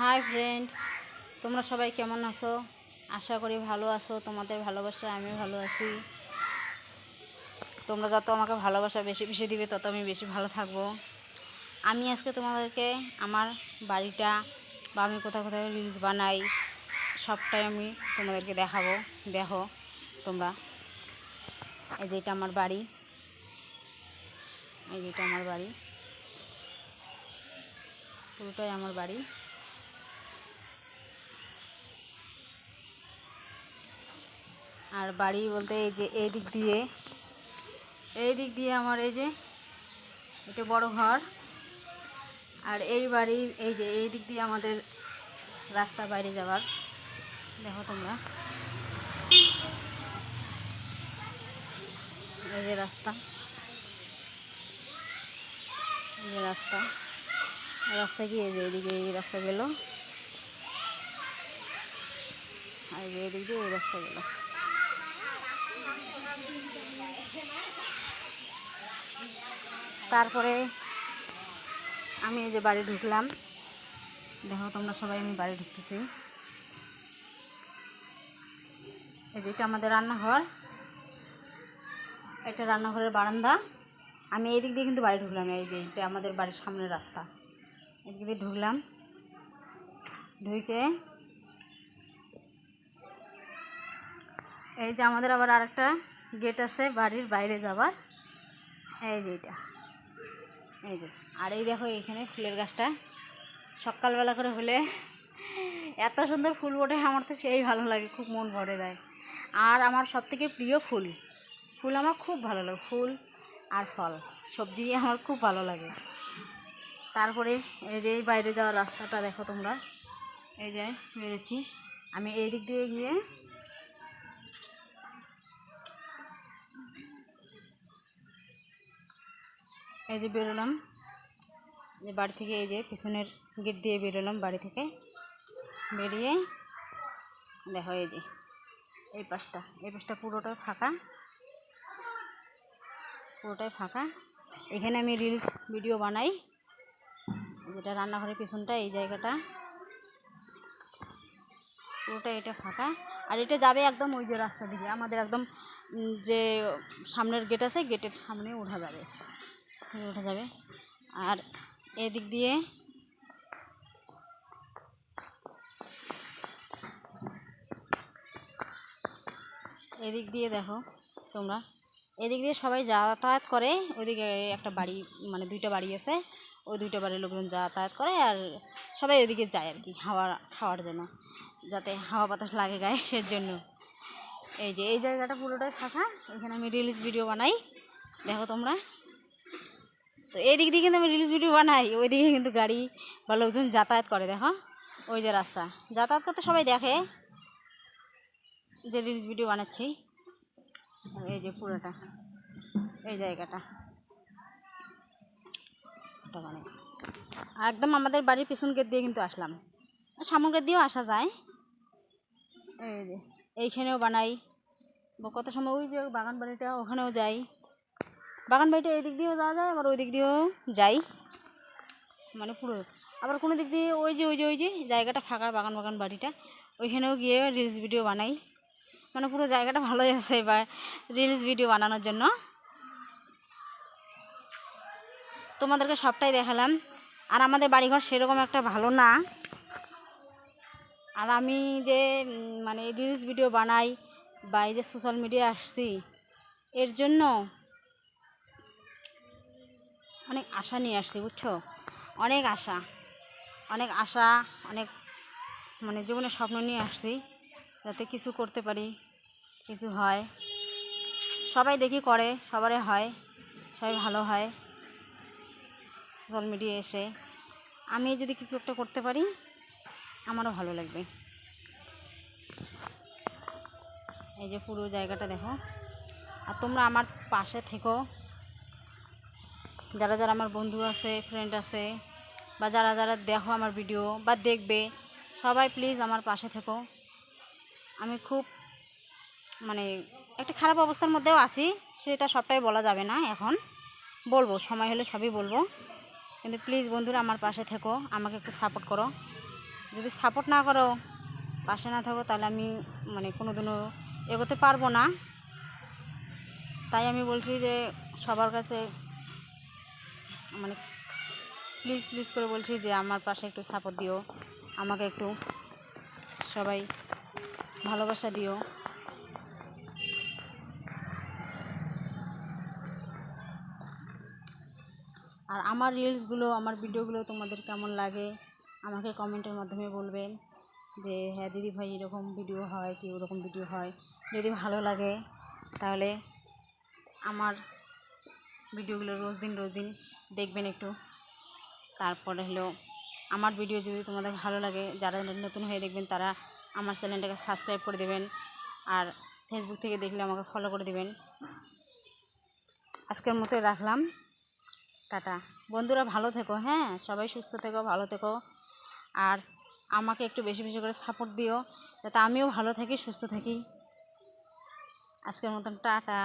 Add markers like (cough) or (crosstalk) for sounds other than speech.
Hi friend তোমরা সবাই কেমন আছো? আশা করি ভালো আছো, তোমাদের ভালোবাসা আমি ভালো আছি। তোমরা যত আমাকে ভালোবাসা বেশি বেশি দিবে, তত আমি বেশি ভালো থাকব। আমি আজকে তোমাদেরকে আমার বাড়িটা বা আমি কোথাও কোথাও রিলস বানাই, সবটাই আমি তোমাদেরকে দেখাবো। দেখো তোমরা। এই যেটা আমার বাড়ি। এই যেটা আমার বাড়ি। পুরোটাই আমার বাড়ি। আর বাড়ি বলতে এই যে এই দিক দিয়ে, এই দিক দিয়ে আমার এই যে এটা বড় ঘর। আর এই বাড়ি এই যে এই দিক দিয়ে আমাদের রাস্তা বাইরে যাওয়ার। দেখো তোমরা। এই যে রাস্তা। এই যে রাস্তা। রাস্তা কি? এই যে এদিকে এই রাস্তা গেল। আর এদিক দিয়ে এই রাস্তা গেল। তারপরে আমি এই যে বাড়ি ঢুকলাম। দেখো তোমরা সবাই আমি বাড়ি ঢুকতেছি। এই যে এটা আমাদের রান্নাঘর। এটা রান্নাঘরের বারান্দা। আমি এই দিক দিয়ে কিন্তু বাড়ি ঢুকলাম, এই যে এটা আমাদের বাড়ির সামনের রাস্তা। এদিক দিয়ে ঢুকলাম। ঢুকে এই যে আমাদের আবার আরেকটা গেট আছে, বাড়ির বাইরে যাবার। এই যে এটা। এই যে, আর এই দেখো এখানে ফুলের গাছটা। সকালবেলা করে হলে এত সুন্দর ফুল ওঠে আমার তো সেই ভালো লাগে, খুব মন ভরে দেয় আর আমার সবথেকে প্রিয় ফুল ফুল আমার খুব ভালো লাগে, ফুল আর ফল, সবজি আমার খুব ভালো লাগে। তারপরে এই যে বাইরে যাওয়ার রাস্তাটা দেখো তোমরা, এই যে বেরোচ্ছি। আমি এই দিক দিয়ে গিয়ে এই যে বেরোলাম। যে বাড়ি থেকে এই যে পিছনের গেট দিয়ে বেরোলাম বাড়ি থেকে। বেরিয়ে দেখো এই যে, এই পাশটা এই পাশটা পুরোটাই ফাঁকা। পুরোটাই ফাঁকা। এখানে আমি রিলস ভিডিও বানাই। যেটা রান্নাঘরের পিছনটা, এই জায়গাটা। পুরোটা এটা ফাঁকা। আর এটা যাবে একদম ওই যে রাস্তা দিকে। আমাদের একদম যে সামনের গেট আছে গেটের সামনে ওঠা যাবে। ওঠা যাবে। আর এদিক দিয়ে এদিক দিয়ে দেখো তোমরা। এদিক দিয়ে সবাই যাতায়াত করে, ওইদিকে একটা বাড়ি মানে দুইটা বাড়ি আছে, ওই দুইটা বাড়ির লোকজন যাতায়াত করে আর সবাই ওইদিকে যায় আর কি হাওয়া, খাওয়ার জন্য, যাতে হাওয়া বাতাস লাগে গায়ে (laughs) সের জন্য এই যে, এই জায়গাটা পুরোটাই ফাঁকা, এখানে আমি রিলস ভিডিও বানাই। দেখো তোমরা। তো এই দিক দিয়ে কিন্তু আমি রিলস ভিডিও বানাই ওই দিকে কিন্তু গাড়ি বা লোকজন যাতায়াত করে, দেখো। ওই যে রাস্তা। যাতায়াত করতে সবাই দেখে যে রিলস ভিডিও বানাচ্ছি। এই যে পুরোটা। এই জায়গাটা। একদম আমাদের বাড়ির পিছন গেট দিয়ে কিন্তু আসলাম। সামন গেট দিয়েও আসা যায়। এই যে, এইখানেও বানাই। বা কত সময়, ওই যে বাগান বাড়িটা, ওখানেও যাই। বাগান বাড়িটা এই দিক দিয়েও যাওয়া যায়, আবার ওই দিক দিয়েও যাই। মানে পুরো। আবার কোনো দিক দিয়ে ওই যে ওই যে ওই যে জায়গাটা ফাঁকা বাগান বাগান বাড়িটা, ওইখানেও গিয়ে রিলস ভিডিও বানাই। মানে পুরো জায়গাটা ভালোই আছে বা রিলস ভিডিও বানানোর জন্য। তোমাদেরকে সবটাই দেখালাম। আর আমাদের বাড়িঘর সেরকম একটা ভালো না। আর আমি যে মানে রিলস ভিডিও বানাই বা এই যে সোশ্যাল মিডিয়া আসছি, এর জন্য অনেক আশা নিয়ে আসছি, বুঝছ? অনেক আশা অনেক আশা, অনেক মানে জীবনে স্বপ্ন নিয়ে আসছি যাতে কিছু করতে পারি, কিছু হয়। সবাই দেখি করে, সবারই হয়, সবাই ভালো হয়। সোশ্যাল মিডিয়া এসে আমি যদি কিছু একটা করতে পারি, আমারও ভালো লাগবে। এই যে পুরো জায়গাটা দেখো। আর তোমরা আমার পাশে থেকো। যারা যারা আমার বন্ধু আছে ফ্রেন্ড আছে, বা যারা যারা দেখো আমার ভিডিও বা দেখবে, সবাই প্লিজ আমার পাশে থেকো। আমি খুব মানে একটা খারাপ অবস্থার মধ্যেও আছি, সেটা সবটাই বলা যাবে না এখন। বলব, সময় হলে সবই বলব। কিন্তু প্লিজ বন্ধুরা আমার পাশে থেকো, আমাকে একটু সাপোর্ট করো। যদি সাপোর্ট না করো, পাশে না থাকো, তাহলে আমি মানে কোনো দিনও এগোতে পারব না। তাই আমি বলছি যে সবার কাছে মানে প্লিজ প্লিজ করে বলছি যে আমার পাশে একটু সাপোর্ট দিও। আমাকে একটু সবাই ভালোবাসা দিও। আর আমার রিলসগুলো আমার ভিডিওগুলো তোমাদের কেমন লাগে? আমাকে কমেন্টের মাধ্যমে বলবেন যে হ্যাঁ দিদি ভাই, এরকম ভিডিও হয় কি ওরকম ভিডিও হয়? যদি ভালো লাগে, তাহলে আমার ভিডিওগুলো রোজ দিন রোজ দিন দেখবেন একটু। তারপরে হলো আমার ভিডিও যদি তোমাদের ভালো লাগে, যারা নতুন হয়ে দেখবেন তারা আমার চ্যানেলটাকে সাবস্ক্রাইব করে দেবেন আর ফেসবুক থেকে দেখলে আমাকে ফলো করে দেবেন। আজকের মতো রাখলাম। টাটা। বন্ধুরা ভালো থেকো হ্যাঁ? সবাই সুস্থ থেকো, ভালো থেকো। আর আমাকে একটু বেশি বেশি করে সাপোর্ট দিও, যাতে আমিও ভালো থাকি, সুস্থ থাকি। আজকের মতন টাটা।